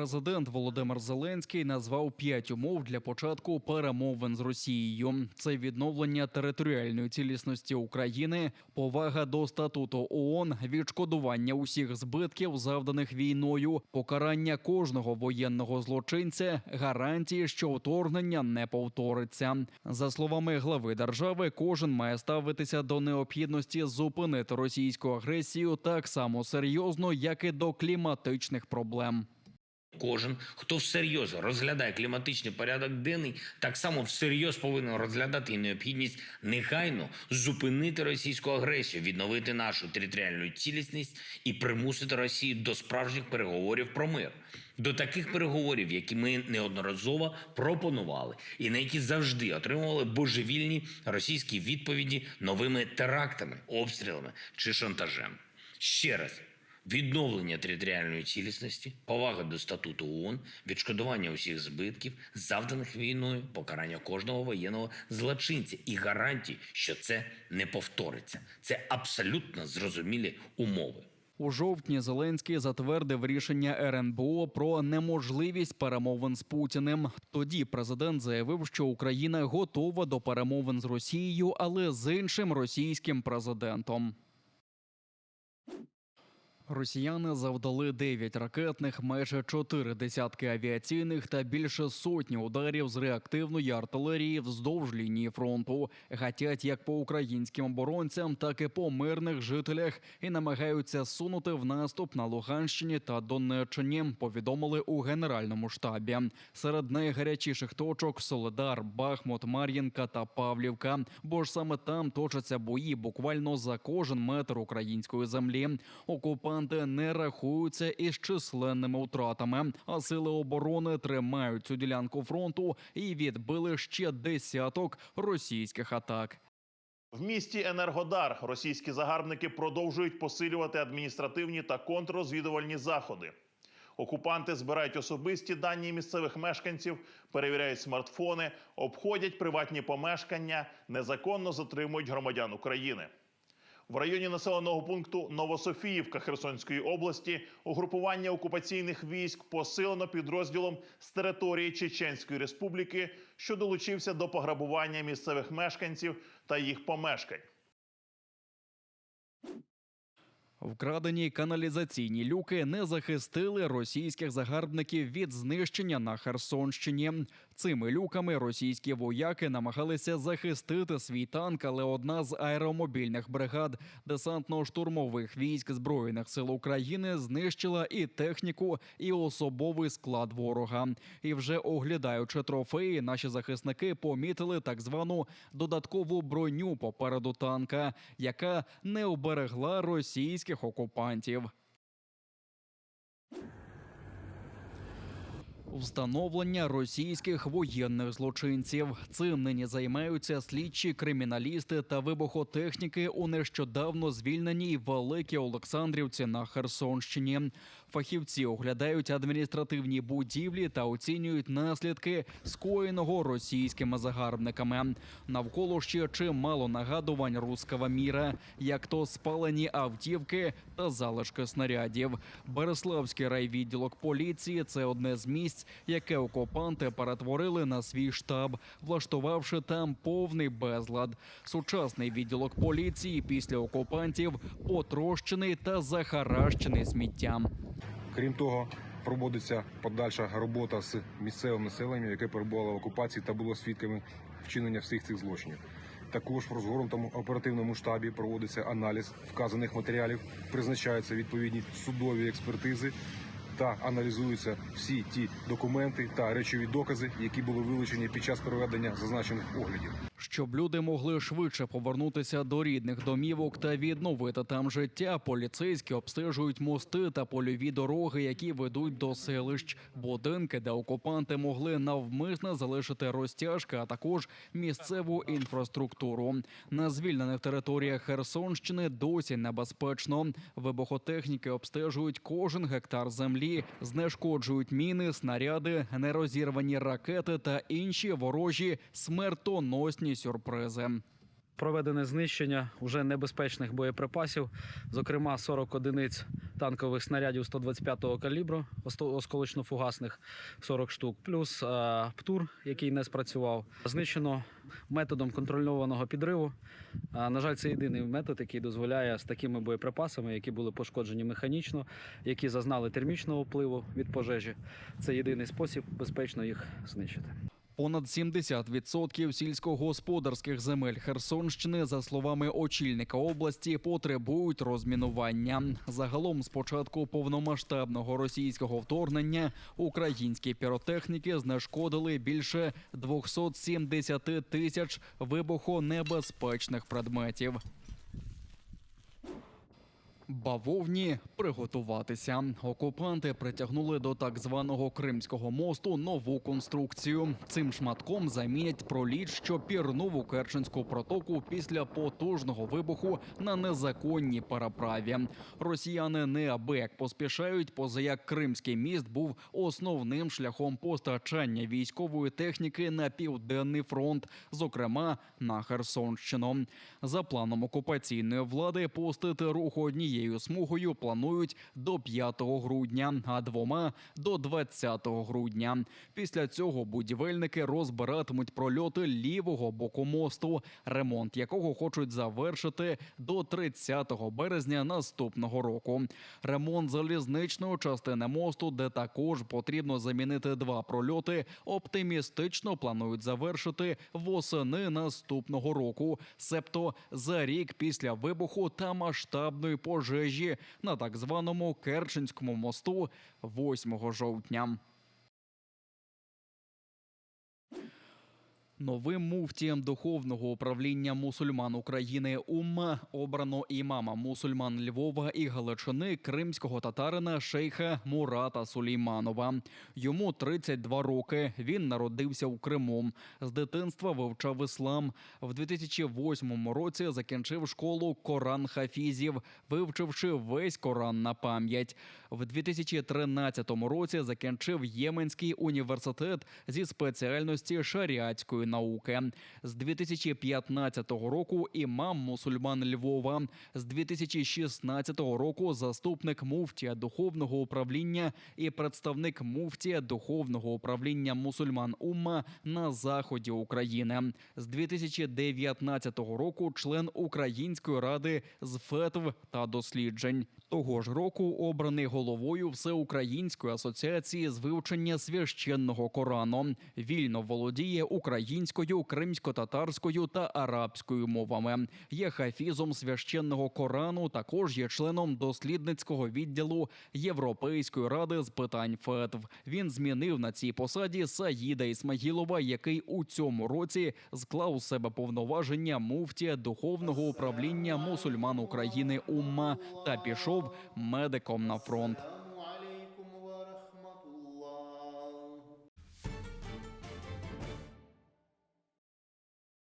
Президент Володимир Зеленський назвав п'ять умов для початку перемовин з Росією. Це відновлення територіальної цілісності України, повага до статуту ООН, відшкодування усіх збитків, завданих війною, покарання кожного воєнного злочинця, гарантії, що вторгнення не повториться. За словами глави держави, кожен має ставитися до необхідності зупинити російську агресію так само серйозно, як і до кліматичних проблем. Кожен, хто всерйоз розглядає кліматичний порядок денний, так само всерйоз повинен розглядати і необхідність негайно зупинити російську агресію, відновити нашу територіальну цілісність і примусити Росію до справжніх переговорів про мир. До таких переговорів, які ми неодноразово пропонували, і на які завжди отримували божевільні російські відповіді новими терактами, обстрілами чи шантажем. Ще раз відновлення територіальної цілісності, повага до статуту ООН, відшкодування усіх збитків, завданих війною, покарання кожного воєнного злочинця і гарантій, що це не повториться. Це абсолютно зрозумілі умови. У жовтні Зеленський затвердив рішення РНБО про неможливість перемовин з Путіним. Тоді президент заявив, що Україна готова до перемовин з Росією, але з іншим російським президентом. Росіяни завдали 9 ракетних, майже 4 десятки авіаційних та більше сотні ударів з реактивної артилерії вздовж лінії фронту. Гатять як по українським оборонцям, так і по мирних жителях і намагаються сунути в наступ на Луганщині та Донеччині. Повідомили у генеральному штабі. Серед найгарячіших точок Соледар, Бахмут, Мар'їнка та Павлівка. Бо ж саме там точаться бої буквально за кожен метр української землі. Окупанти не рахуються із численними втратами, а сили оборони тримають цю ділянку фронту і відбили ще десяток російських атак. В місті Енергодар російські загарбники продовжують посилювати адміністративні та контррозвідувальні заходи. Окупанти збирають особисті дані місцевих мешканців, перевіряють смартфони, обходять приватні помешкання, незаконно затримують громадян України. В районі населеного пункту Новософіївка Херсонської області угрупування окупаційних військ посилено підрозділом з території Чеченської Республіки, що долучився до пограбування місцевих мешканців та їх помешкань. Вкрадені каналізаційні люки не захистили російських загарбників від знищення на Херсонщині. Цими люками російські вояки намагалися захистити свій танк, але одна з аеромобільних бригад десантно-штурмових військ збройних сил України знищила і техніку, і особовий склад ворога. І вже оглядаючи трофеї, наші захисники помітили так звану додаткову броню попереду танка, яка не оберегла російських окупантів. Встановлення російських воєнних злочинців цим нині займаються слідчі криміналісти та вибухотехніки у нещодавно звільненій Великій Олександрівці на Херсонщині. Фахівці оглядають адміністративні будівлі та оцінюють наслідки скоєного російськими загарбниками. Навколо ще чимало нагадувань руского міра, як то спалені автівки та залишки снарядів. Береславський райвідділок поліції це одне з місць, яке окупанти перетворили на свій штаб, влаштувавши там повний безлад. Сучасний відділок поліції після окупантів потрощений та захаращений сміттям. Крім того, проводиться подальша робота з місцевим населенням, яке перебувало в окупації та було свідками вчинення всіх цих злочинів. Також в розгорнутому оперативному штабі проводиться аналіз вказаних матеріалів, призначаються відповідні судові експертизи та аналізуються всі ті документи та речові докази, які були вилучені під час проведення зазначених оглядів. Щоб люди могли швидше повернутися до рідних домівок та відновити там життя, поліцейські обстежують мости та польові дороги, які ведуть до селищ, будинки, де окупанти могли навмисно залишити розтяжки, а також місцеву інфраструктуру. На звільнених територіях Херсонщини досі небезпечно. Вибухотехніки обстежують кожен гектар землі, знешкоджують міни, снаряди, нерозірвані ракети та інші ворожі смертоносні сюрпризи. Проведене знищення уже небезпечних боєприпасів, зокрема 40 одиниць танкових снарядів 125-го калібру, осколочно-фугасних 40 штук, плюс е, ПТУР, який не спрацював. Знищено методом контрольованого підриву. А, на жаль, це єдиний метод, який дозволяє з такими боєприпасами, які були пошкоджені механічно, які зазнали термічного впливу від пожежі. Це єдиний спосіб безпечно їх знищити. Понад 70% сільськогосподарських земель Херсонщини, за словами очільника області, потребують розмінування. Загалом, з початку повномасштабного російського вторгнення, українські піротехніки знешкодили більше 270 тисяч вибухонебезпечних предметів. Бавовні приготуватися. Окупанти притягнули до так званого Кримського мосту нову конструкцію. Цим шматком замінять проліт, що пірнув у Керченську протоку після потужного вибуху на незаконній переправі. Росіяни неабияк поспішають, поза як Кримський міст був основним шляхом постачання військової техніки на південний фронт, зокрема на Херсонщину. За планом окупаційної влади пустити рух однією смугою планують до 5 грудня, а двома до 20 грудня. Після цього будівельники розбиратимуть прольоти лівого боку мосту, ремонт якого хочуть завершити до 30 березня наступного року. Ремонт залізничної частини мосту, де також потрібно замінити два прольоти, оптимістично планують завершити восени наступного року, себто за рік після вибуху та масштабної пожежі на так званому Керченському мосту 8 жовтня. Новим муфтієм духовного управління мусульман України УММА обрано імама мусульман Львова і Галичини кримського татарина шейха Мурата Сулейманова. Йому 32 роки. Він народився у Криму. З дитинства вивчав іслам. В 2008 році закінчив школу Коран Хафізів, вивчивши весь Коран на пам'ять. В 2013 році закінчив Єменський університет зі спеціальності шаріатської науки. З 2015 року імам мусульман Львова. З 2016 року заступник муфтія духовного управління і представник муфтія духовного управління мусульман Умма на заході України. З 2019 року член Української ради з фетв та досліджень. Того ж року обраний головою Всеукраїнської асоціації з вивчення священного Корану. Вільно володіє українською, кримсько-татарською та арабською мовами. Є хафізом священного Корану. Також є членом дослідницького відділу Європейської ради з питань фетв. Він змінив на цій посаді Саїда Ісмагілова, який у цьому році склав у себе повноваження муфтія духовного управління мусульман України Умма та пішов медиком на фронт.